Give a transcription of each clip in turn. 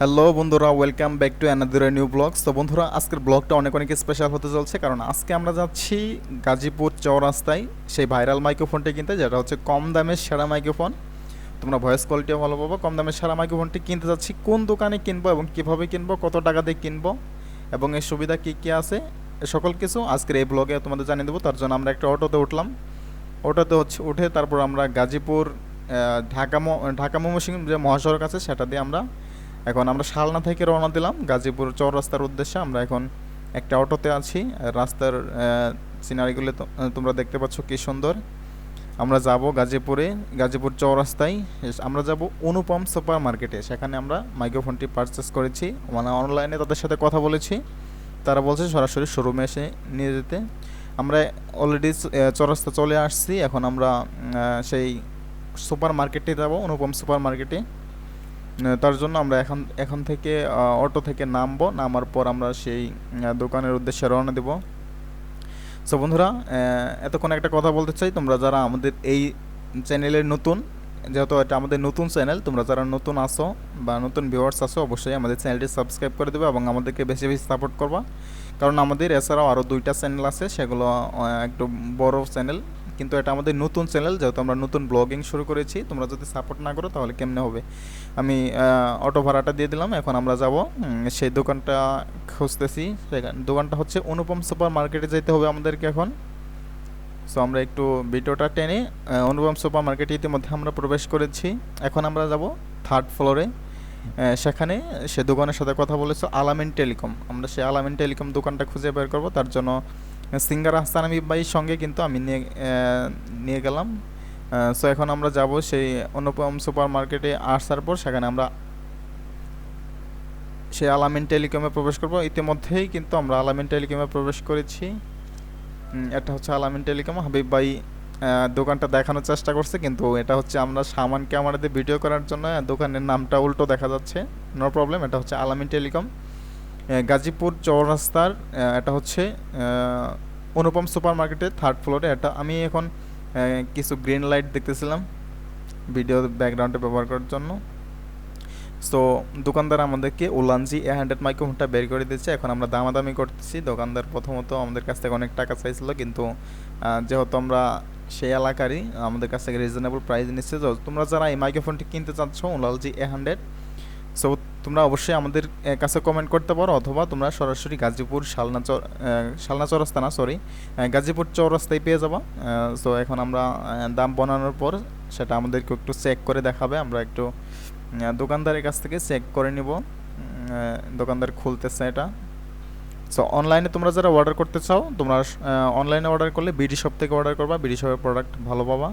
Hello বন্ধুরা welcome back to another new blog তো বন্ধুরা, আজকের ব্লগটা অনেক অনেক স্পেশাল হতে চলছে, কারণ আজকে আমরা যাচ্ছি গাজীপুর চৌরাস্তায় সেই ভাইরাল মাইক্রোফোনটি কিনতে, যেটা হচ্ছে কম দামের সেরা মাইক্রোফোন তোমরা ভয়েস কোয়ালিটিও ভালো পাবো, কম দামের সেরা মাইক্রোফোনটি কিনতে যাচ্ছি, কোন দোকানে কিনবো এবং কীভাবে কিনবো, কত টাকা দিয়ে কিনবো, এবং এর সুবিধা কী কী আছে সকল কিছু আজকের এই ব্লগে তোমাদের জানিয়ে দেবো। তার জন্য আমরা একটা অটোতে উঠলাম। অটোতে হচ্ছে, উঠে তারপর আমরা গাজীপুর ঢাকা ঢাকা ময়মনসিংহ যে মহাসড়ক আছে, সেটা দিয়ে আমরা এখন আমরা শালনা থেকে রওনা দিলাম। গাজীপুর চৌরাস্তার উদ্দেশ্যে আমরা এখন একটা অটোতে আছি। রাস্তার সিনারিগুলো তোমরা দেখতে পাচ্ছ কি সুন্দর। আমরা যাব গাজীপুরে, গাজীপুর চৌরাস্তায় আমরা যাব অনুপম সুপার মার্কেটে সেখানে আমরা মাইক্রোফোনটি পারচেস করেছি। মানে অনলাইনে তাদের সাথে কথা বলেছি। তারা বলছে সরাসরি শোরুমে এসে নিয়ে যেতে। আমরা অলরেডি চৌরাস্তা চলে আসছি। এখন আমরা সেই সুপার মার্কেটে যাব, অনুপম সুপার মার্কেটে তার জন্য আমরা এখন এখন থেকে অটো থেকে নামবো। নামার পর আমরা সেই দোকানের উদ্দেশ্যে রওনা দেব। সো বন্ধুরা এতক্ষণ একটা কথা বলতে চাই। তোমরা যারা আমাদের এই চ্যানেলের নতুন, যেহেতু এটা আমাদের নতুন চ্যানেল, তোমরা যারা নতুন আসো বা নতুন ভিউয়ার্স আসো, অবশ্যই আমাদের চ্যানেলটি সাবস্ক্রাইব করে দেবে এবং আমাদেরকে বেশি বেশি সাপোর্ট করবা। কারণ আমাদের এছাড়াও আরও দুইটা চ্যানেল আছে, সেগুলো একটু বড় চ্যানেল কিন্তু এটা আমাদের নতুন চ্যানেল, যেহেতু আমরা নতুন ব্লগিং শুরু করেছি, তোমরা যদি সাপোর্ট না করো তাহলে কেমনে হবে? আমি অটো ভাড়াটা দিয়ে দিলাম, এখন আমরা যাব সেই দোকানটা খুঁজতেছি, সেখান, দোকানটা হচ্ছে অনুপম সুপার মার্কেটে যেতে হবে আমাদেরকে এখন। সো আমরা একটু ভিডিওটা টেনে অনুপম সুপার মার্কেটে ইতিমধ্যে আমরা প্রবেশ করেছি। এখন আমরা যাব থার্ড ফ্লোরে সেখানে সে দোকানের সাথে কথা বলেছে, আলামিন টেলিকম। আমরা সেই আলামিন টেলিকম দোকানটা খুঁজে বের করব, তার জন্য সিঙ্গার হাসান আমি ভাইয়ের সঙ্গে কিন্তু আমি নিয়ে নিয়ে গেলাম। সো এখন আমরা যাব সেই অনুপম সুপার মার্কেটে আসার পর, সেখানে আমরা সেই আলামিন টেলিকমে প্রবেশ করব। ইতিমধ্যেই কিন্তু আমরা আলামিন টেলিকমে প্রবেশ করেছি। এটা হচ্ছে আলামিন টেলিকম। হাবিব ভাই দোকানটা দেখানোর চেষ্টা করছে, কিন্তু এটা হচ্ছে আমরা সামান ক্যামেরাতে ভিডিও করার জন্য, দোকানের নামটা উল্টো দেখা যাচ্ছে। নো প্রবলেম এটা হচ্ছে আলামিন টেলিকম। গাজীপুর চৌরাস্তার এটা হচ্ছে অনুপম সুপার মার্কেটের থার্ড ফ্লোরে এটা আমি এখন কিছু গ্রিন লাইট দেখতেছিলাম ভিডিও ব্যাকগ্রাউন্ডে ব্যবহার করার জন্য। সো দোকানদার আমাদেরকে ওলানজি এ হান্ড্রেড মাইক্রোফোনটা বের করে দিচ্ছে এখন আমরা দামাদামি করতেছি। দোকানদার প্রথমত আমাদের কাছ থেকে অনেক টাকা চাইছিল, কিন্তু যেহেতু আমরা সেই এলাকারই, আমাদের কাছ থেকে রিজনেবল প্রাইস নিচ্ছে। তোমরা যারা এই মাইক্রোফোনটি কিনতে চাচ্ছ ওলালজি এ হান্ড্রেড সো তোমরা অবশ্যই আমাদের কাছে কমেন্ট করতে পারো অথবা তোমরা সরাসরি গাজীপুর শালনা চর শালনা চৌরাস্তা না সরি গাজীপুর চৌরাস্তায় পেয়ে যাবা। সো এখন আমরা দাম বানানোর পর সেটা আমাদেরকে একটু চেক করে দেখাবে। আমরা একটু দোকানদারের কাছ থেকে চেক করে নিব। দোকানদার খুলতেছে এটা। সো অনলাইনে তোমরা যারা অর্ডার করতে চাও, তোমরা অনলাইনে অর্ডার করলে বিডি শপ থেকে অর্ডার করবা। বিডি শপের প্রোডাক্ট ভালো পাবা।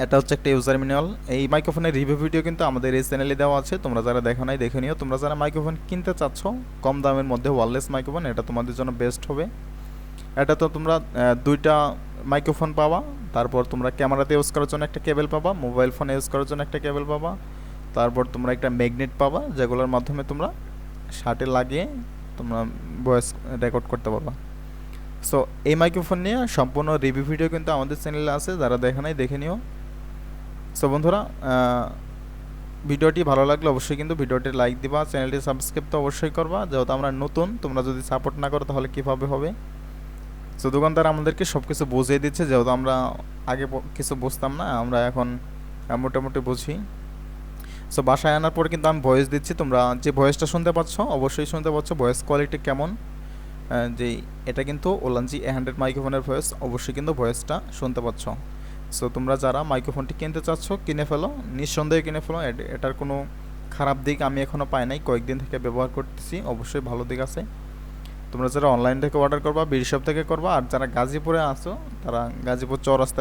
এটা হচ্ছে একটা ইউজার ম্যানুয়াল এই মাইক্রোফোনের রিভিউ ভিডিও কিন্তু আমাদের এই চ্যানেলে দেওয়া আছে। তোমরা যারা দেখো নাই, দেখে নিও। তোমরা যারা মাইক্রোফোন কিনতে চাচ্ছ, কম দামের মধ্যে ওয়ারলেস মাইক্রোফোন এটা তোমাদের জন্য বেস্ট হবে। এটা তো তোমরা দুইটা মাইক্রোফোন পাবা। তারপর তোমরা ক্যামেরাতে ইউজ করার জন্য একটা কেবল পাবা। মোবাইল ফোনে ইউজ করার জন্য একটা কেবল পাবা। তারপর তোমরা একটা ম্যাগনেট পাবা, যেগুলোর মাধ্যমে তোমরা শার্টে লাগিয়ে তোমরা ভয়েস রেকর্ড করতে পারবা। সো এই মাইক্রোফোন নিয়ে সম্পূর্ণ রিভিউ ভিডিও কিন্তু আমাদের চ্যানেলে আছে। যারা দেখে নাই, দেখে নিও। সো বন্ধুরা ভিডিওটি ভালো লাগলে অবশ্যই কিন্তু ভিডিওটি লাইক দিবা চ্যানেলটি সাবস্ক্রাইব তো অবশ্যই করবা। যেহেতু আমরা নতুন, তোমরা যদি সাপোর্ট না করো তাহলে কীভাবে হবে? সো দোকানদার আমাদেরকে সব কিছু বুঝিয়ে দিচ্ছে, যেহেতু আমরা আগে কিছু বুঝতাম না, আমরা এখন মোটামুটি বুঝি। সো বাসায় আনার পর কিন্তু আমি ভয়েস দিচ্ছি, তোমরা যে ভয়েসটা শুনতে পাচ্ছ, অবশ্যই শুনতে পাচ্ছ ভয়েস কোয়ালিটি কেমন। যে এটা কিন্তু ওলানজি হান্ড্রেড মাইক্রোফোনের ভয়েস অবশ্যই কিন্তু ভয়েসটা শুনতে পাচ্ছ। সো তোমরা যারা মাইক্রোফোনটি কিনতে চাচ্ছ, কিনে ফেলো। নিঃসন্দেহে কিনে ফেলো। এটার কোনো খারাপ দিক আমি এখনও পাই নাই। কয়েকদিন থেকে ব্যবহার করতেছি। অবশ্যই ভালো দিক আছে। তোমরা যারা অনলাইন থেকে অর্ডার করবা বিশপ থেকে করবা, আর যারা গাজীপুরে আসো তারা গাজীপুর চৌরাস্তায়